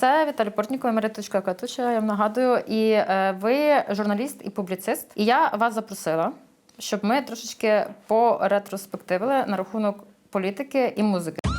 Це Віталій Портнікова, Мариточка Катуча, я вам нагадую. І е, ви журналіст і публіцист. І я вас запросила, щоб ми трошечки поретроспективили на рахунок політики і музики.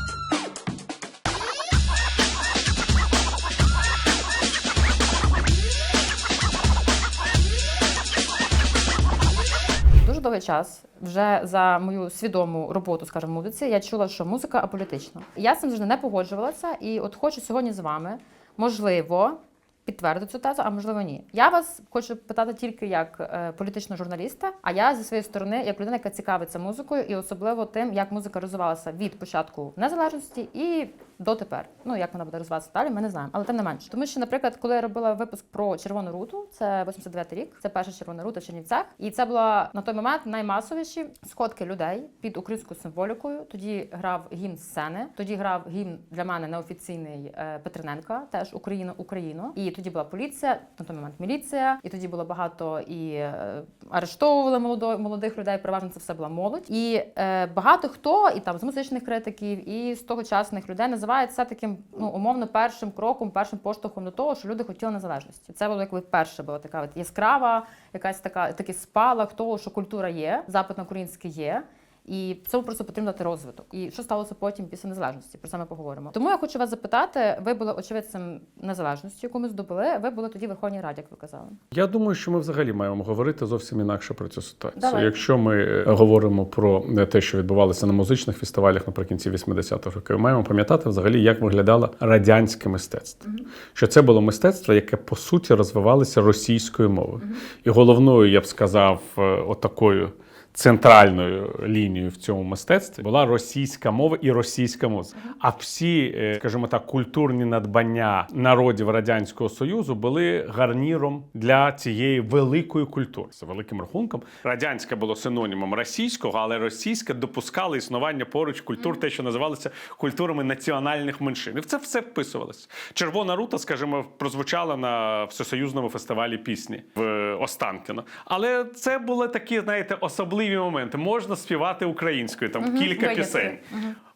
Час, вже за мою свідому роботу, скажімо, в музиці, я чула, що музика аполітична. Я з цим завжди не погоджувалася, і от хочу сьогодні з вами, можливо, підтвердити цю тезу, а можливо, ні. Я вас хочу питати тільки як е, політичного журналіста, а я зі своєї сторони, як людина, яка цікавиться музикою, і особливо тим, як музика розвивалася від початку незалежності і дотепер. Ну як вона буде розвиватися далі, ми не знаємо. Але тим не менше. Тому що, наприклад, коли я робила випуск про червону руту, це 89 рік, це перша червона рута в Чернівцях, і це була на той момент наймасовіші сходки людей під українською символікою. Тоді грав гімн сцени, тоді грав гімн для мене неофіційний е, Петрененка, теж Україна, Україно. І тоді була поліція, на той момент міліція, і тоді було багато і е, арештовували молодо, молодих людей. Переважно це все була молодь. І е, багато хто, і там з музичних критиків, і з тогочасних людей називають це таким ну умовно першим кроком, першим поштовхом до того, що люди хотіли незалежності. Це було якби перше була така от яскрава, якась така такий спалах того, що культура є, запит на українське є. І цьому просто потрібно дати розвиток. І що сталося потім після незалежності? Про це ми поговоримо. Тому я хочу вас запитати: ви були очевидцем незалежності, яку ми здобули. Ви були тоді в Верховній Раді, як ви казали. Я думаю, що ми взагалі маємо говорити зовсім інакше про цю ситуацію. Давай. Якщо ми е, говоримо про е, те, що відбувалося на музичних фестивалях наприкінці 80-х років, маємо пам'ятати взагалі, як виглядало радянське мистецтво. Що це було мистецтво, яке по суті розвивалося російською мовою. І головною, я б сказав, е, отакою. Центральною лінією в цьому мистецтві була російська мова і російська музика. А всі, е, скажімо так, культурні надбання народів радянського союзу були гарніром для цієї великої культури. З великим рахунком радянське було синонімом російського, але російське допускало існування поруч культур, те, що називалося культурами національних меншин. І в це все вписувалося. Червона рута, скажімо, прозвучала на всесоюзному фестивалі пісні в Останкіно. Але це були такі, знаєте, особливі моменти. Можна співати українською, там кілька винятки. пісень.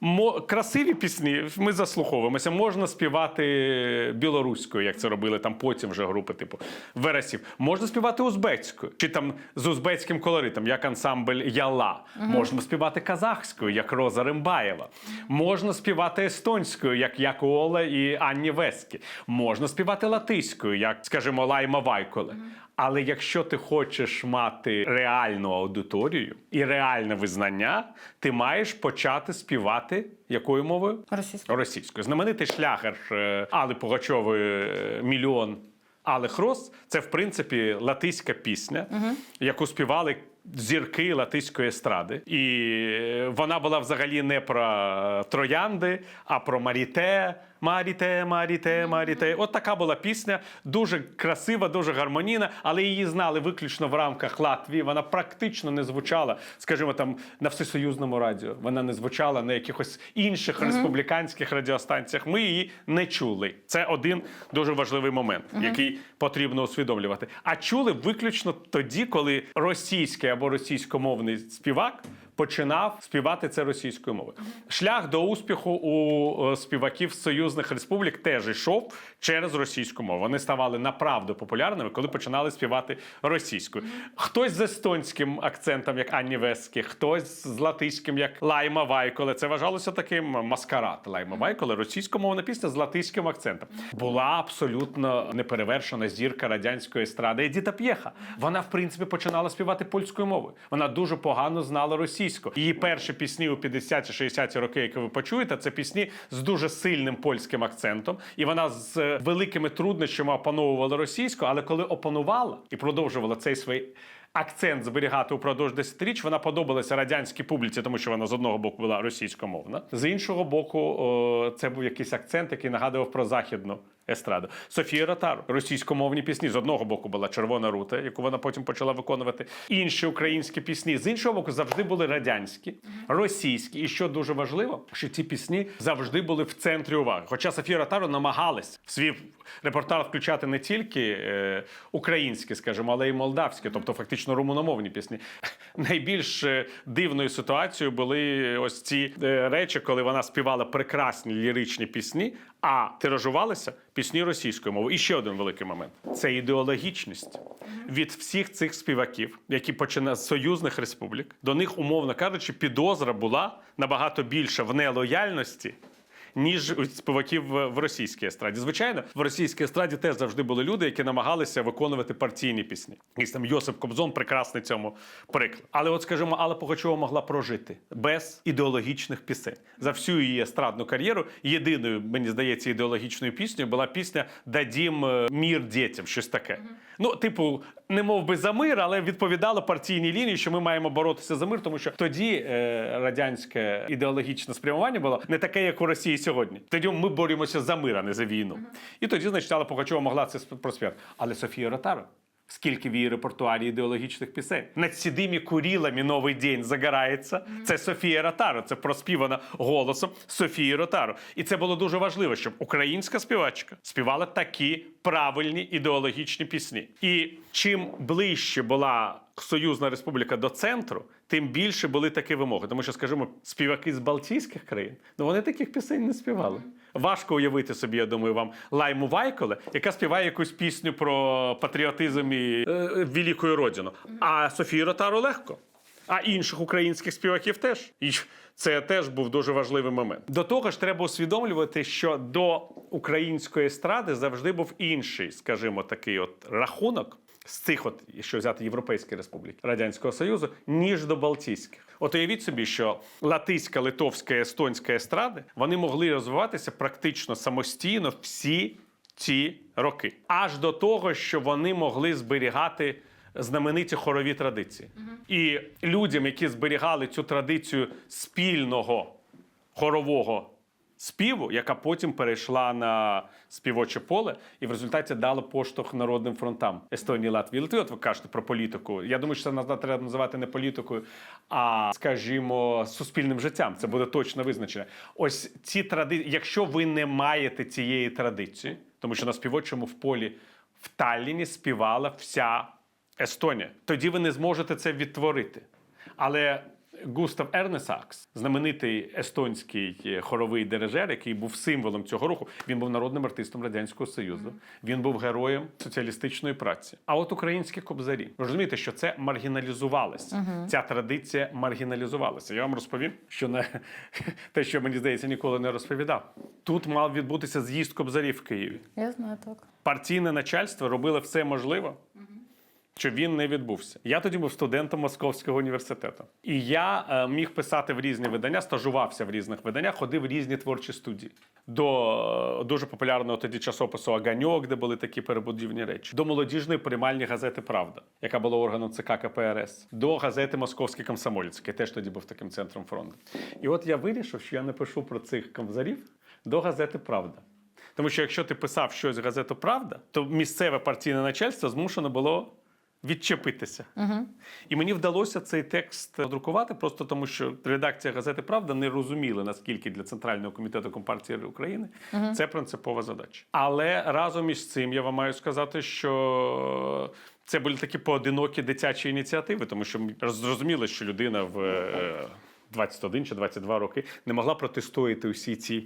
Мо- красиві пісні, ми заслуховуємося. Можна співати білоруською, як це робили там потім вже групи, типу Вересів. Можна співати узбецькою, чи там з узбецьким колоритом, як ансамбль Яла. Можна співати казахською, як Роза Римбаєва. Можна співати естонською, як Якуола і Анні Вескі. Можна співати латиською, як, скажімо, Лайма Вайколе. Але якщо ти хочеш мати реальну аудиторію і реальне визнання, ти маєш почати співати якою мовою? Російською. Російською. Знаменитий шлягер е, Алли Пугачової е, мільйон Алих Роз це в принципі латиська пісня, яку співали. Зірки латиської естради, і е, вона була взагалі не про троянди, а про Маріте, Маріте, Маріте, Маріте. От така була пісня, дуже красива, дуже гармонійна, але її знали виключно в рамках Латвії. Вона практично не звучала, скажімо, там на всесоюзному радіо. Вона не звучала на якихось інших республіканських радіостанціях. Ми її не чули. Це один дуже важливий момент, який потрібно усвідомлювати. А чули виключно тоді, коли російський або російськомовний співак. Починав співати це російською мовою. Шлях до успіху у е, співаків союзних республік теж йшов через російську мову. Вони ставали направду популярними, коли починали співати російською. Хтось з естонським акцентом, як Анні Вескі, хтось з латиським, як Лайма Вайколе. Це вважалося таким маскарад Лайма Вайколе, російськомовна пісня з латиським акцентом. Була абсолютно неперевершена зірка радянської естради Едіта П'єха. Вона, в принципі, починала співати польською мовою. Вона дуже погано знала російську. Її перші пісні у 50-60-ті роки, які ви почуєте, це пісні з дуже сильним польським акцентом. І вона з е, великими труднощами опановувала російську, але коли опанувала і продовжувала цей свій акцент зберігати упродовж десятиріч, вона подобалася радянській публіці, тому що вона з одного боку була російськомовна, з іншого боку, це був якийсь акцент, який нагадував про західну. Естраду Софія Ротару, російськомовні пісні з одного боку була червона рута, яку вона потім почала виконувати. Інші українські пісні з іншого боку завжди були радянські, російські. І що дуже важливо, що ці пісні завжди були в центрі уваги. Хоча Софія Ротару намагалась в свій репортаж включати не тільки е, українські, скажімо, але й молдавські, тобто фактично румуномовні пісні. Найбільш е, дивною ситуацією були ось ці е, речі, коли вона співала прекрасні ліричні пісні, А тиражувалися пісні російською мовою. І ще один великий момент це ідеологічність від всіх цих співаків, які починають з союзних республік. До них, умовно кажучи, підозра була набагато більша в нелояльності. Ніж у співаків в російській естраді. Звичайно, в російській естраді теж завжди були люди, які намагалися виконувати партійні пісні. Якийсь там Йосип Кобзон прекрасний цьому приклад. Але, от скажімо, Алла Пугачова могла прожити без ідеологічних пісень за всю її естрадну кар'єру. Єдиною, мені здається, ідеологічною піснею була пісня Дадім е, мір дітям, щось таке. Ну, типу, не мов би за мир, але відповідало партійній лінії, що ми маємо боротися за мир, тому що тоді е, радянське ідеологічне спрямування було не таке, як у Росії сьогодні. Тоді ми боремося за мир, а не за війну. І тоді, значить, Алла Пугачова могла це проспівати. Але Софія Ротару. Скільки в її репертуарі ідеологічних пісень над сідими курілами новий день загорається. Це Софія Ротаро, Це проспівана голосом Софії Ротаро. І це було дуже важливо, щоб українська співачка співала такі правильні ідеологічні пісні. І чим ближче була Союзна Республіка до центру, тим більше були такі вимоги. Тому що, скажімо, співаки з Балтійських країн, ну вони таких пісень не співали. Важко уявити собі, я думаю, вам Лайму Вайколе, яка співає якусь пісню про патріотизм і е, велику родину. А Софію Ротару легко. А інших українських співаків теж. І це теж був дуже важливий момент. До того ж, треба усвідомлювати, що до української естради завжди був інший, скажімо, такий от рахунок з цих, от, якщо взяти Європейські республіки Радянського Союзу, ніж до Балтійських. От уявіть собі, що латиська, литовська, естонська естради вони могли розвиватися практично самостійно всі ці роки, аж до того, що вони могли зберігати знамениті хорові традиції. І людям, які зберігали цю традицію спільного хорового співу, яка потім перейшла на співоче поле, і в результаті дала поштовх народним фронтам Естонії, Латвії, Литви. От ви кажете про політику. Я думаю, що це назад треба називати не політикою, а скажімо, суспільним життям. Це буде точно визначення. Ось ці традиції, якщо ви не маєте цієї традиції, тому що на співочому в полі в Талліні співала вся Естонія, тоді ви не зможете це відтворити. Але Густав Ернесакс, знаменитий естонський е, хоровий дирижер, який був символом цього руху, він був народним артистом радянського союзу. Він був героєм соціалістичної праці. А от українські кобзарі, ви розумієте, що це маргіналізувалося. Ця традиція маргіналізувалася. Я вам розповім, що не те, що мені здається, ніколи не розповідав. Тут мав відбутися з'їзд кобзарів в Києві. Я знаю так. Партійне начальство робило все можливе, щоб він не відбувся. Я тоді був студентом Московського університету. І я е, міг писати в різні видання, стажувався в різних виданнях, ходив в різні творчі студії. До е, дуже популярного тоді часопису Аганьок, де були такі перебудівні речі, до молодіжної приймальні газети Правда, яка була органом ЦК КПРС, до газети Московський комсомолець, який теж тоді був таким центром фронту. І от я вирішив, що я напишу про цих комзарів до газети Правда. Тому що якщо ти писав щось газету Правда, то місцеве партійне начальство змушено було відчепитися. Угу. І мені вдалося цей текст друкувати, просто тому що редакція газети Правда не розуміла, наскільки для Центрального комітету Компартії України це принципова задача. Але разом із цим я вам маю сказати, що. Це були такі поодинокі дитячі ініціативи, тому що ми зрозуміли, що людина в е, 21 чи 22 роки не могла протистояти усі ці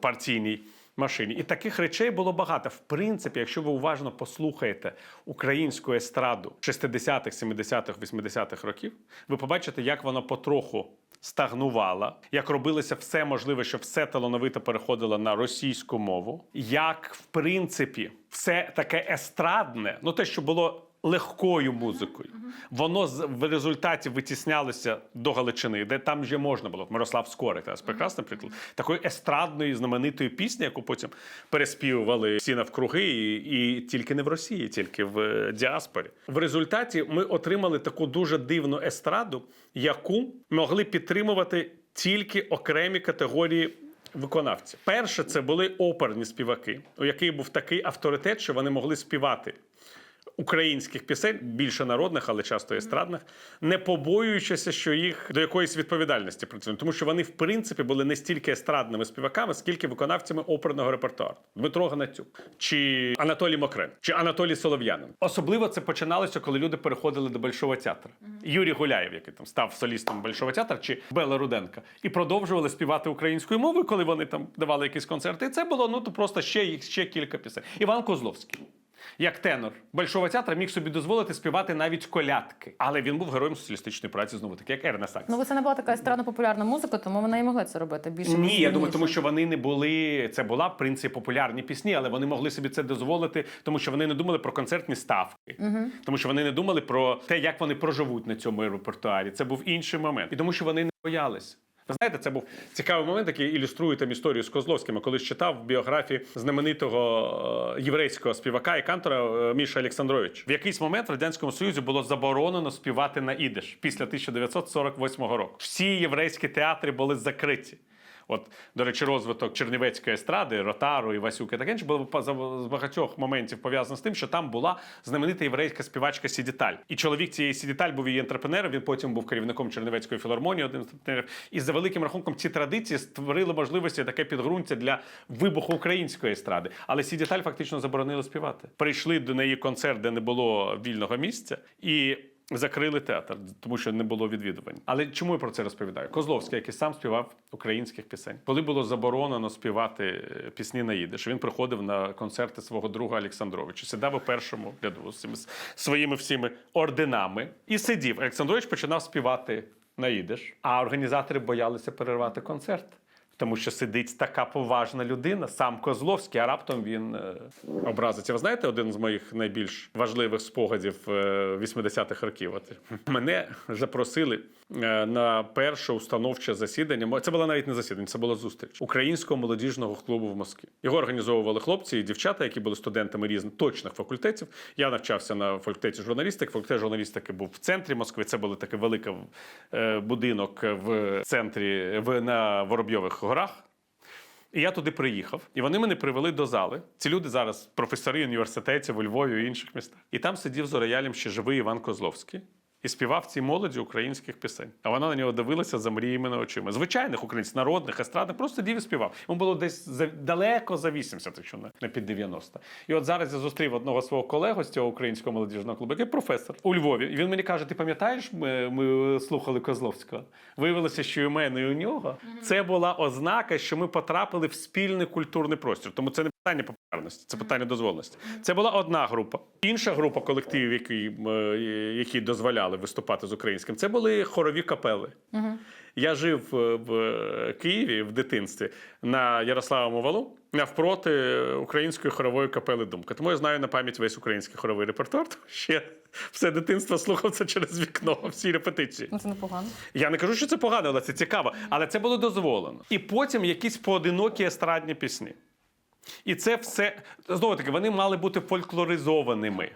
партійній машині. І таких речей було багато. В принципі, якщо ви уважно послухаєте українську естраду 60-х, 70-х, 80-х років, ви побачите, як воно потроху стагнувала, як робилося все можливе, щоб все талановито переходило на російську мову, як в принципі все таке естрадне, ну те, що було легкою музикою. Воно в результаті витіснялося до Галичини, де там вже можна було. Мирослав Скорик, це прекрасний приклад. Такої естрадної знаменитої пісні, яку потім переспівували всі навкруги, і, і тільки не в Росії, тільки в е, діаспорі. В результаті ми отримали таку дуже дивну естраду, яку могли підтримувати тільки окремі категорії виконавців. Перше, це були оперні співаки, у яких був такий авторитет, що вони могли співати українських пісень, більше народних, але часто естрадних, не побоюючися, що їх до якоїсь відповідальності працюють. Тому що вони, в принципі, були не стільки естрадними співаками, скільки виконавцями оперного репертуару. Дмитро Гнатюк, чи Анатолій Мокрен, чи Анатолій Солов'янин. Особливо це починалося, коли люди переходили до Большого театру. Юрій Гуляєв, який там став солістом Большого театру, чи Бела Руденка, і продовжували співати українською мовою, коли вони там давали якісь концерти. І це було ну то просто ще їх ще кілька пісень. Іван Козловський. Як тенор Большого театру міг собі дозволити співати навіть колядки, але він був героєм соціалістичної праці, знову таки, як Ерна Сакс. Ну, бо це не була така естрадно популярна музика, тому вони і могли це робити більше. Ні, я думаю, тому що вони не були. Це була в принципі популярні пісні, але вони могли собі це дозволити, тому що вони не думали про концертні ставки, тому що вони не думали про те, як вони проживуть на цьому репертуарі. Це був інший момент, і тому що вони не боялися. Ви знаєте, це був цікавий момент, який ілюструє там історію з Козловським. Я Колись читав біографії знаменитого е, єврейського співака і кантора е, Міша Олександрович. В якийсь момент в радянському союзі було заборонено співати на ідиш після 1948 року. Всі єврейські театри були закриті. От, до речі, розвиток Чернівецької естради, Ротару і Васюки та інше було з багатьох моментів пов'язано з тим, що там була знаменита єврейська співачка Сідіталь. І чоловік цієї Сідіталь був її ентрепренером. Він потім був керівником Чернівецької філармонії, один з ентрепренерів. І за великим рахунком ці традиції створили можливості таке підґрунтя для вибуху української естради. Але Сідіталь фактично заборонили співати. Прийшли до неї концерт, де не було вільного місця, і Закрили театр, тому що не було відвідувань. Але чому я про це розповідаю? Козловський, який сам співав українських пісень, коли було заборонено співати е, пісні на їдиш, він приходив на концерти свого друга Олександровича, сідав у першому ряду з своїми всіми орденами і сидів. Олександрович починав співати на їдиш, а організатори боялися перервати концерт. Тому що сидить така поважна людина, сам Козловський, а раптом він е, образиться. Ви знаєте, один з моїх найбільш важливих спогадів е, 80-х років. От, мене запросили е, на перше установче засідання. Це було навіть не засідання, це була зустріч українського молодіжного клубу в Москві. Його організовували хлопці і дівчата, які були студентами різних точних факультетів. Я навчався на факультеті журналістики. Факультет журналістики був в центрі Москви. Це був такий великий е, будинок в центрі на Воробйових горах. І я туди приїхав, і вони мене привели до зали. Ці люди зараз професори університетів у Львові і інших містах. І там сидів за роялем ще живий Іван Козловський. І співав цій молоді українських пісень. А вона на нього дивилася за мріями очима. Звичайних українців, народних, естрадних, просто сидів і співав. Йому було десь за, далеко за 80, якщо не під 90. І от зараз я зустрів одного свого колегу з цього українського молодіжного клубу, який професор у Львові. І він мені каже: ти пам'ятаєш, ми, ми слухали Козловського? Виявилося, що і у мене, і у нього це була ознака, що ми потрапили в спільний культурний простір. Тому це не питання популярності, це питання дозволеності. Це була одна група. Інша група колективів, які, е, які дозволяли виступати з українським, це були хорові капели. Я жив е, в Києві в дитинстві на Ярославому валу навпроти української хорової капели Думка. Тому я знаю на пам'ять весь український хоровий репертуар. тому Ще все дитинство слухав це через вікно, всі репетиції. Ну, це непогано. Я не кажу, що це погано, але це цікаво. Але це було дозволено. І потім якісь поодинокі естрадні пісні. І це все знову таки, вони мали бути фольклоризованими.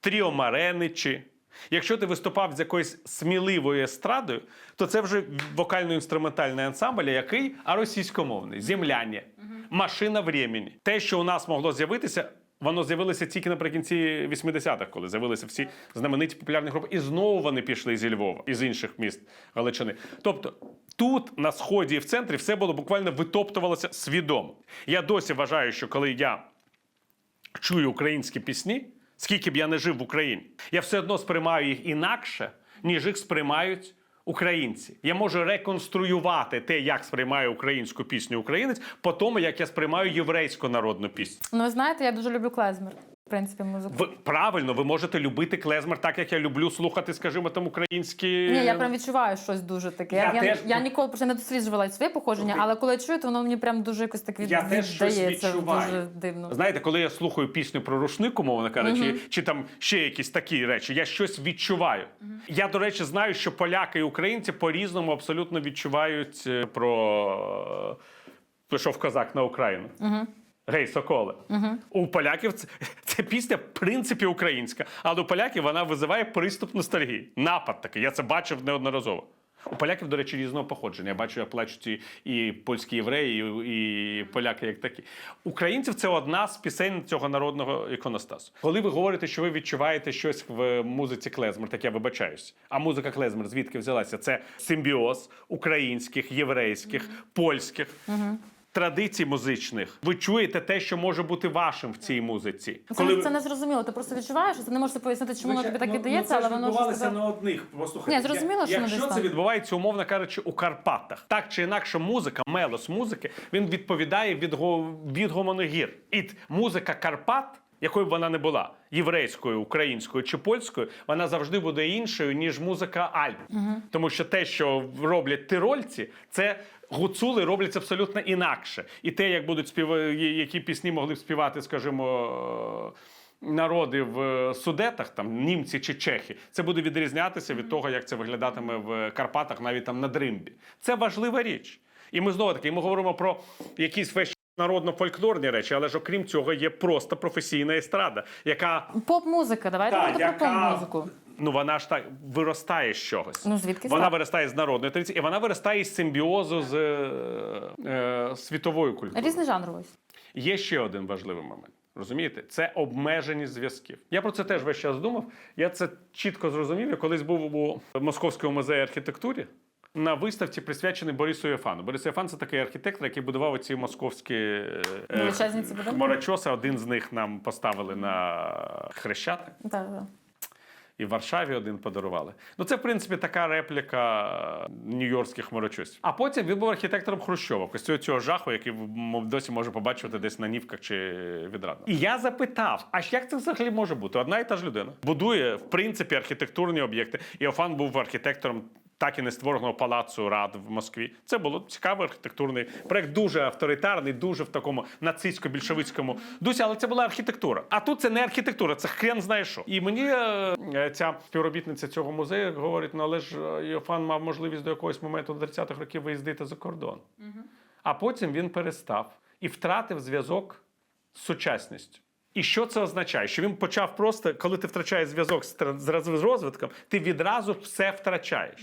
Тріо Мареничі. Якщо ти виступав з якоюсь сміливою естрадою, то це вже вокально-інструментальний ансамбль, який а російськомовний, земляні, машина времени. Те, що у нас могло з'явитися, воно з'явилося тільки наприкінці 80-х, коли з'явилися всі знамениті популярні групи. І знову вони пішли зі Львова і з інших міст Галичини. Тобто тут, на сході і в центрі, все було буквально витоптувалося свідомо. Я досі вважаю, що коли я чую українські пісні, скільки б я не жив в Україні, я все одно сприймаю їх інакше, ніж їх сприймають українці. Я можу реконструювати те, як сприймає українську пісню українець, по тому, як я сприймаю єврейську народну пісню. Ну, ви знаєте, я дуже люблю клезмер, в принципі, музику. Ви правильно, ви можете любити клезмер, так як я люблю слухати, скажімо, там українські. Ні, я прям відчуваю щось дуже таке. Я Я, я, теж- я ніколи просто не досліджувала своє походження, але коли чую, то воно мені прям дуже якось так від... Я теж щось відчуваю. дуже дивно. Знаєте, коли я слухаю пісню про рушник, умовно кажучи, чи, там ще якісь такі речі, я щось відчуваю. Я, до речі, знаю, що поляки і українці по-різному абсолютно відчувають е, про е, пішов козак на Україну. Гей, соколе. У поляків це, це пісня, в принципі, українська, але у поляків вона визиває приступ ностальгії. Напад такий. Я це бачив неодноразово. У поляків, до речі, різного походження. Я бачу, як плачуть і, і польські євреї, і, і поляки, як такі. Українців це одна з пісень цього народного іконостасу. Коли ви говорите, що ви відчуваєте щось в музиці клезмер, так я вибачаюсь. А музика клезмер звідки взялася? Це симбіоз українських, єврейських, польських. Традицій музичних, ви чуєте те, що може бути вашим в цій музиці. Це, це не зрозуміло. Ти просто відчуваєш, що ти не можеш пояснити, чому воно тобі так віддається, але воно ж тебе... на одних. Послухайте, Ні, зрозуміло, що не якщо це відбувається, умовно кажучи, у Карпатах, так чи інакше, музика, мелос музики, він відповідає від, го- від гомоногір. І музика Карпат. Якою б вона не була єврейською, українською чи польською, вона завжди буде іншою ніж музика Альп. Тому що те, що роблять тирольці, це гуцули роблять абсолютно інакше. І те, як будуть співа... які пісні могли б співати, скажімо. Народи в е, судетах, там німці чи чехи, це буде відрізнятися від того, як це виглядатиме в Карпатах, навіть там на Дримбі. Це важлива річ. І ми знову таки ми говоримо про якісь весь народно-фольклорні речі, але ж окрім цього є просто професійна естрада, яка Поп-музика, давайте та, про яка поп-музику. ну вона ж так виростає з чогось. Ну, звідки вона так? виростає з народної традиції, і вона виростає з симбіозу з е, е, світовою культурою. Різножанровість. Є ще один важливий момент. Розумієте, це обмеженість зв'язків. Я про це теж весь час думав. Я це чітко зрозумів. Я колись був у Московському музеї архітектури на виставці, присвяченій Борису Єфану. Борис Єфан це такий архітектор, який будував ці московські е, е, хмарочоси. Один з них нам поставили на хрещатик. Так, так. І в Варшаві один подарували. Ну, це, в принципі, така репліка нью-йоркських хмарочосів. А потім він був архітектором Хрущова, ось цього, цього жаху, який досі може побачити десь на нівках чи відрадно. І я запитав: а як це взагалі може бути? Одна і та ж людина будує, в принципі, архітектурні об'єкти. Іофан був архітектором. Так і не створеного палацу рад в Москві. Це було цікавий архітектурний проект, дуже авторитарний, дуже в такому нацистсько-більшовицькому дусі, але це була архітектура. А тут це не архітектура, це хрен знає що. І мені е, е, ця співробітниця цього музею говорить: ну але ж е, Йофан мав можливість до якогось моменту до 30-х років виїздити за кордон. А потім він перестав і втратив зв'язок з сучасністю. І що це означає? Що він почав просто, коли ти втрачаєш зв'язок з, розвитком, ти відразу все втрачаєш.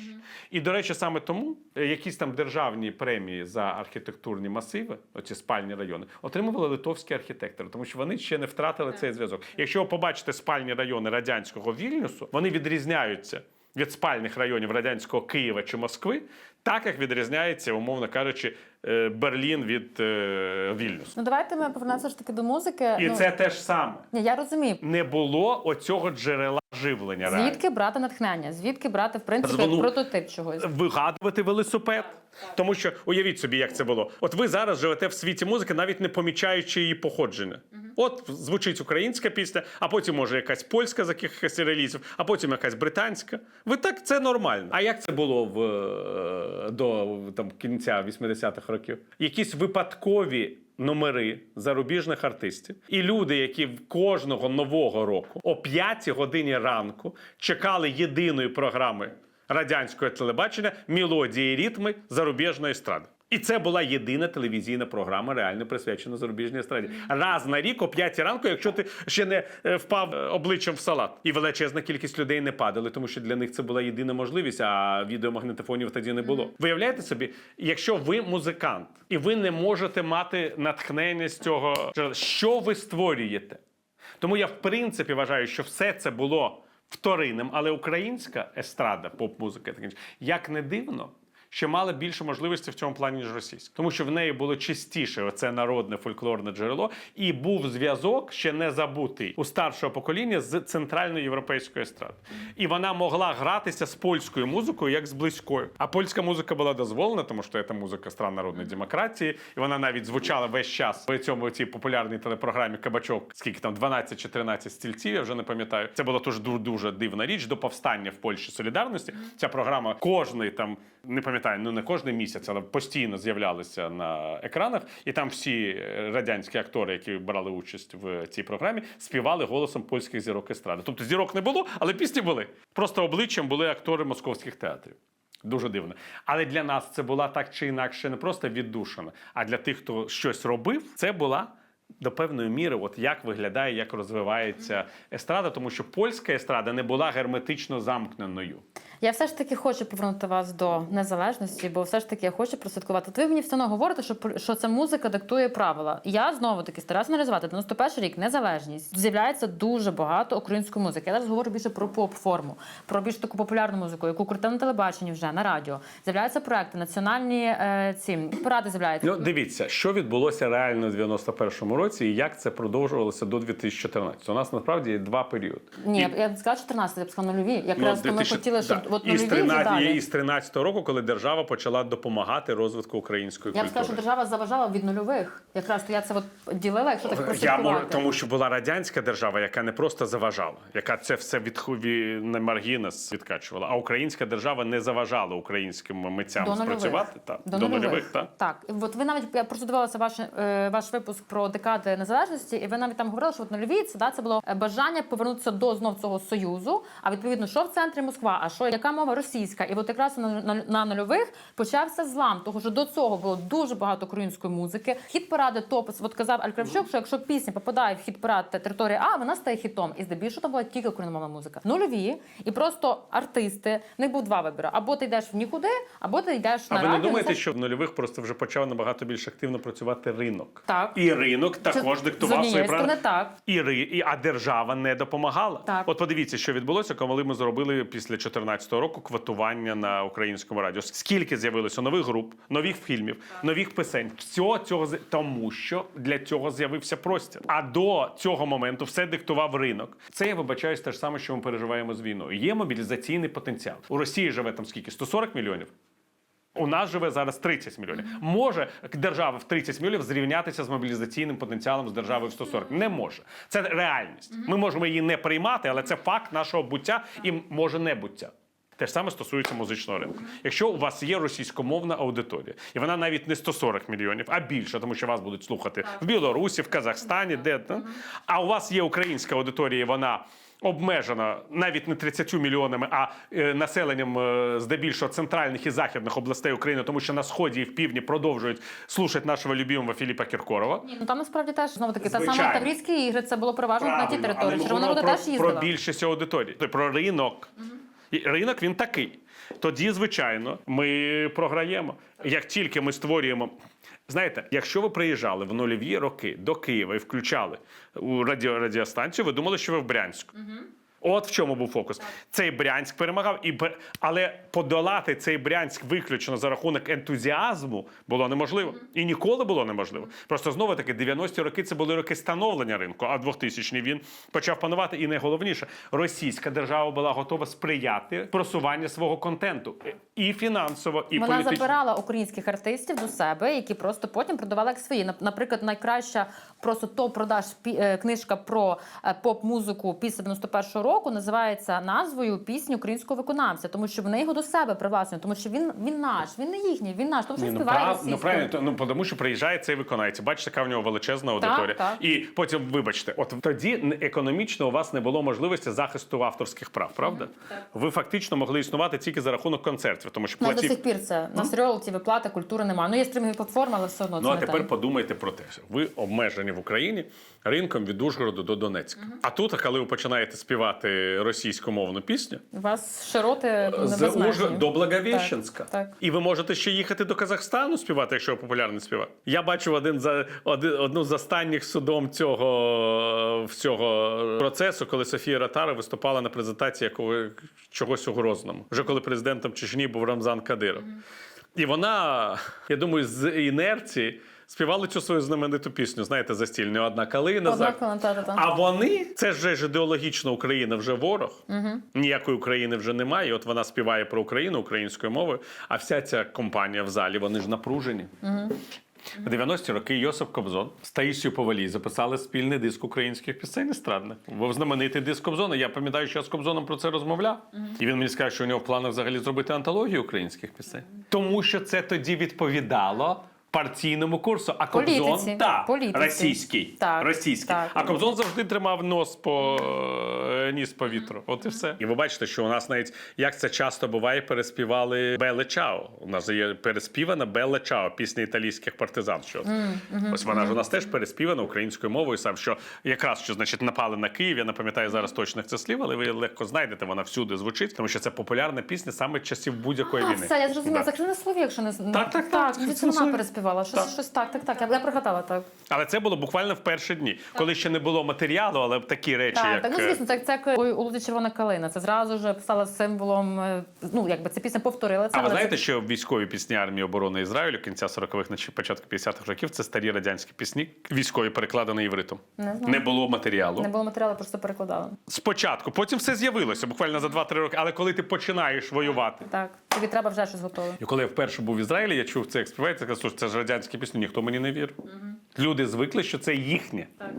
І, до речі, саме тому е, якісь там державні премії за архітектурні масиви, оці спальні райони, отримували литовські архітектори, тому що вони ще не втратили цей зв'язок. Якщо ви побачите спальні райони радянського Вільнюсу, вони відрізняються від спальних районів радянського Києва чи Москви, так як відрізняється, умовно кажучи, Берлін від е, Вільнюсу. Ну давайте ми повернемося ж таки до музики. І ну, це те ж саме. Ні, я розумію. Не було оцього джерела живлення. реально. Звідки брати натхнення? Звідки брати, в принципі, Звону- прототип чогось? Вигадувати велосипед. Тому що уявіть собі, як це було. От ви зараз живете в світі музики, навіть не помічаючи її походження. От звучить українська пісня, а потім може якась польська з якихось релізів, а потім якась британська. Ви так це нормально. А як це було в е, до там кінця 80-х років? Якісь випадкові. Номери зарубіжних артистів і люди, які в кожного нового року о 5 годині ранку чекали єдиної програми радянського телебачення мелодії і ритми зарубіжної естради. І це була єдина телевізійна програма, реально присвячена зарубіжній естраді. Раз на рік о 5 ранку, якщо ти ще не е, впав е, обличчям в салат. І величезна кількість людей не падали, тому що для них це була єдина можливість, а відеомагнітофонів тоді не було. Виявляєте собі, якщо ви музикант і ви не можете мати натхнення з цього, що ви створюєте? Тому я в принципі вважаю, що все це було вторинним, але українська естрада, поп-музика, як не дивно. Що мали більше можливостей в цьому плані, ніж російська, тому що в неї було чистіше оце народне фольклорне джерело, і був зв'язок ще не забутий у старшого покоління з центральною європейською естрадою. І вона могла гратися з польською музикою як з близькою. А польська музика була дозволена, тому що це музика стран народної демократії, і вона навіть звучала весь час в цьому цій популярній телепрограмі Кабачок, скільки там 12 чи 13 стільців, я вже не пам'ятаю. Це була дуже, дуже дивна річ до повстання в Польщі солідарності. Ця програма кожний там не пам'ятаю, ну не кожний місяць, але постійно з'являлися на екранах, і там всі радянські актори, які брали участь в цій програмі, співали голосом польських зірок естради. Тобто зірок не було, але пісні були. Просто обличчям були актори московських театрів. Дуже дивно. Але для нас це була так чи інакше не просто віддушина, а для тих, хто щось робив, це була до певної міри, от як виглядає, як розвивається естрада, тому що польська естрада не була герметично замкненою. Я все ж таки хочу повернути вас до незалежності, бо все ж таки я хочу прослідкувати. От ви мені все одно говорите, що, що ця музика диктує правила. Я знову таки стараюся аналізувати 91 рік, незалежність. З'являється дуже багато української музики. Я зараз говорю більше про поп-форму, про більш таку популярну музику, яку крути на телебаченні вже на радіо. З'являються проекти, національні е, ці поради з'являються. Ну, дивіться, що відбулося реально в 91-му році, і як це продовжувалося до 2014. У нас насправді є два періоди. Ні, І- я, б- сказала 14, я б сказала нульові. Якраз Ну, ми хотіли, щоб да. от нульові 13, і далі. із 13 року, коли держава почала допомагати розвитку української Я б сказала, що держава заважала від нульових. Якраз то я це от ділила, якщо так Я прослідкувати. можу, тому що була радянська держава, яка не просто заважала, яка це все від на маргінес відкачувала. А українська держава не заважала українським митцям До спрацювати. Так, До, до нульових. нульових, так. так. От ви навіть я просто дивилася ваш, е, ваш випуск про декади незалежності, і ви навіть там говорили, що от нульові це да це було е, бажання повернутися до знов цього союзу. А відповідно, що в центрі Москва, а що яка мова російська? І от якраз на, на, на нульових почався злам, того що до цього було дуже багато української музики. Хіт паради топ. От казав Аль Кравчук, що якщо пісня попадає в хіт парад території А, вона стає хітом. І здебільшого там була тільки україномовна музика. Нульові, і просто артисти. В них був два вибори: або ти йдеш в нікуди, або ти йдеш А на ви не радіо, думаєте, що в нульових просто вже почав набагато більш активно працювати ринок? Так. І ринок також диктував свої сторони так. І, і а держава не допомагала. Так. От подивіться, що відбулося, коли ми зробили після 2014 року квотування на українському радіо. Скільки з'явилося нових груп, нових фільмів, нових пісень. Всього цього тому, що для цього з'явився простір. А до цього моменту все диктував ринок. Це я вибачаюсь те ж саме, що ми переживаємо з війною. Є мобілізаційний потенціал. У Росії живе там скільки? 140 мільйонів. У нас живе зараз 30 мільйонів. Може держава в 30 мільйонів зрівнятися з мобілізаційним потенціалом з державою в 140? Не може. Це реальність. Ми можемо її не приймати, але це факт нашого буття і може не буття. Те ж саме стосується музичного ринку. Якщо у вас є російськомовна аудиторія, і вона навіть не 140 мільйонів, а більше, тому що вас будуть слухати в Білорусі, в Казахстані, де а у вас є українська аудиторія, і вона обмежена навіть не 30 мільйонами, а е, населенням е, здебільшого центральних і західних областей України, тому що на сході і в півдні продовжують слухати нашого любимого Філіпа Кіркорова. Ну там насправді теж знову таки та сама. Таврійські ігри. Це було переважно на тій території. Червона ми теж про, їздила. про більшість аудиторії, про ринок. І ринок він такий. Тоді, звичайно, ми програємо. Як тільки ми створюємо. Знаєте, якщо ви приїжджали в нульові роки до Києва і включали у радіо, радіостанцію, ви думали, що ви в Брянську. От в чому був фокус. Цей Брянськ перемагав, і але подолати цей Брянськ виключно за рахунок ентузіазму було неможливо. І ніколи було неможливо. Просто знову таки 90-ті роки це були роки становлення ринку, а 2000-ні він почав панувати. І найголовніше, російська держава була готова сприяти просуванню свого контенту і фінансово, і Вона політично. забирала українських артистів до себе, які просто потім продавали як свої. Наприклад, найкраща просто топ-продаж пі- е, книжка про е, поп-музику після 91-го року називається назвою пісні українського виконавця, тому що вони його до себе привласнюють, тому що він, він наш, він не їхній, він наш, тому що Ні, ну, співає прав, ну російською. правильно, то- ну тому що приїжджає цей виконавець. Бачите, яка в нього величезна аудиторія. так. І потім, вибачте, от тоді н- економічно у вас не було можливості захисту авторських прав, правда? Ви фактично могли існувати тільки за рахунок концертів, тому що У нас до платів. сих пір це на стріолті виплати, культури немає. Ну є стрімінгові платформи, але все одно Ну це а не тепер те. подумайте про те, що ви обмежені в Україні ринком від Ужгороду до Донецька. А тут, коли ви починаєте співати російськомовну пісню, У вас широти з. Ужгорода до Благовіщенська. Так, так. І ви можете ще їхати до Казахстану співати, якщо ви популярний співак. Я бачу один за один, одну з останніх судом цього, цього процесу, коли Софія Ратара виступала на презентації якого, чогось у Грозному. Вже коли президентом Чечні був Рамзан Кадиров. І вона, я думаю, з інерції. Співали цю свою знамениту пісню, знаєте, за одна калина. Одна калина, та-та-та. А вони це ж ж ідеологічно Україна вже ворог. Ніякої України вже немає. І от вона співає про Україну українською мовою. А вся ця компанія в залі, вони ж напружені. В 90-ті роки Йосип Кобзон з Таїсією Повалій записали спільний диск українських пісень естрадних. Був знаменитий диск Кобзона. Я пам'ятаю, що я з Кобзоном про це розмовляв. І він мені сказав, що у нього в планах взагалі зробити антологію українських пісень. Тому що це тоді відповідало. Партійному курсу, а Кобзон Політиці. так, Політиці. російський. Так, російський. так. А Кобзон завжди тримав нос по е, ніс по вітру. От і все. І ви бачите, що у нас навіть як це часто буває, переспівали Беле Чао. У нас є переспівана Беле Чао, пісня італійських партизан. Що ось вона ж у нас теж переспівана українською мовою. Сам що якраз що значить напали на Київ. Я не пам'ятаю зараз точних це слів, але ви легко знайдете. Вона всюди звучить, тому що це популярна пісня саме часів будь-якої А, війни. все, я зрозуміла. Да. Це не слові, якщо не Так, так, так, так. це Це переспівала. Щось, Так. щось так, так, так. Я, я пригадала так. Але це було буквально в перші дні, коли ще не було матеріалу, але такі речі, Так, як так, ну е, звісно, це, це як у Луді Червона калина. Це зразу ж стало символом. е, Ну якби ця пісня повторила це. А ви але знаєте, це... що військові пісні армії оборони Ізраїлю кінця 40-х, наче початку 50-х років це старі радянські пісні, військові перекладені івритом. Не знаю. Не було матеріалу. не було матеріалу, просто перекладала. Спочатку, потім все з'явилося, буквально за 2-3 роки. Але коли ти починаєш воювати. Так, тобі треба вже щось готове. І коли я вперше був в Ізраїлі, я чув це як співається, казав, це ж радянські пісні, ніхто мені не вірив. Люди звикли, що це їхнє. Так.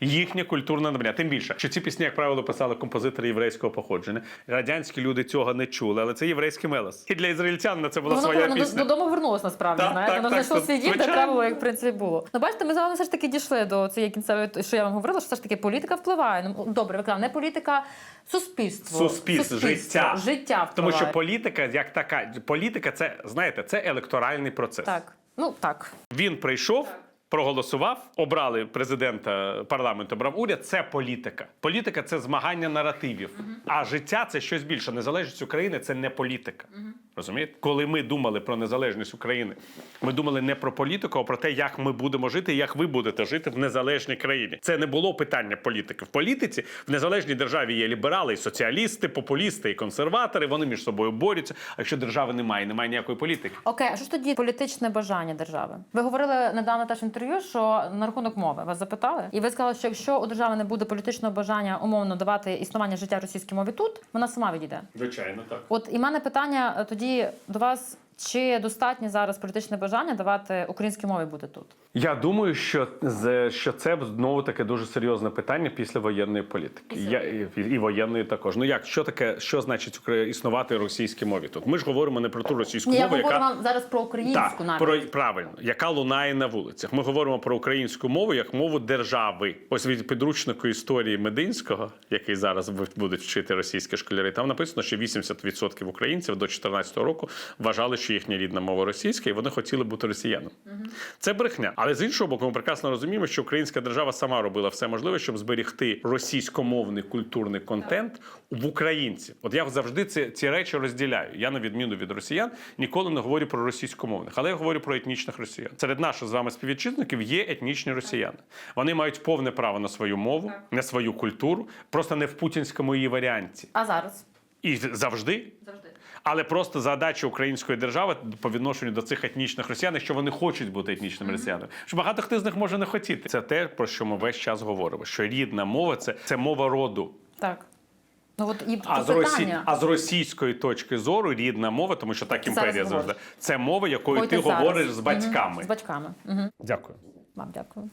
Їхнє культурне надбання. Тим більше, що ці пісні, як правило, писали композитори єврейського походження. Радянські люди цього не чули, але це єврейський мелос. І для ізраїльтян на це була Воно, своя воно пісня. додому вернулось насправді. Так, знаєте, так, воно знайшло свій дім, де треба було, як в принципі було. Ну бачите, ми з вами все ж таки дійшли до цієї кінцевої, що я вам говорила, що все ж таки політика впливає. Ну добре, ви казали, не політика, суспільство. Суспільство, життя. Життя Тому що політика, як така, політика, це знаєте, це електоральний процес. так. Ну так. Він прийшов. Проголосував, обрали президента, парламент обрав уряд. Це політика. Політика це змагання наративів. А життя це щось більше. Незалежність України це не політика. Розумієте? Коли ми думали про незалежність України, ми думали не про політику, а про те, як ми будемо жити, і як ви будете жити в незалежній країні. Це не було питання політики. В політиці в незалежній державі є ліберали, і соціалісти, популісти і консерватори. Вони між собою борються. А якщо держави немає, немає ніякої політики. Окей, а що ж тоді політичне бажання держави? Ви говорили недавно теж в інтерв'ю, що на рахунок мови вас запитали, і ви сказали, що якщо у держави не буде політичного бажання умовно давати існування життя російській мові тут, вона сама відійде. Звичайно, так. От і мене питання е, тоді до вас. Чи достатньо зараз політичне бажання давати українській мові бути тут? Я думаю, що що це знову таке дуже серйозне питання після воєнної політики. Я, і, і воєнної також. Ну як що таке, що значить існувати російській мові тут? Ми ж говоримо не про ту російську Ні, я мову, говорю яка вам зараз про українську навіть. про правильно, яка лунає на вулицях. Ми говоримо про українську мову як мову держави. Ось від підручнику історії Мединського, який зараз будуть вчити російські школяри. Там написано, що 80% українців до 2014 року вважали, що їхня рідна мова російська, і вони хотіли бути росіянами. Це брехня. Але з іншого боку, ми прекрасно розуміємо, що українська держава сама робила все можливе, щоб зберегти російськомовний культурний контент в українців. От я завжди ці, ці речі розділяю. Я, на відміну від росіян, ніколи не говорю про російськомовних, але я говорю про етнічних росіян. Серед наших з вами співвітчизників є етнічні росіяни. Вони мають повне право на свою мову, на свою культуру, просто не в путінському її варіанті. А зараз І завжди завжди. але просто задача української держави по відношенню до цих етнічних росіян, якщо вони хочуть бути етнічними росіянами, що багато хто з них може не хотіти. Це те, про що ми весь час говоримо. Що рідна мова це, це мова роду. Так. Ну от і А з, росі... а з російської точки зору рідна мова, тому що так імперія зараз завжди. говориш. Це мова, якою Ой, ти зараз. говориш з батьками. З батьками. Угу. Дякую. Вам дякую.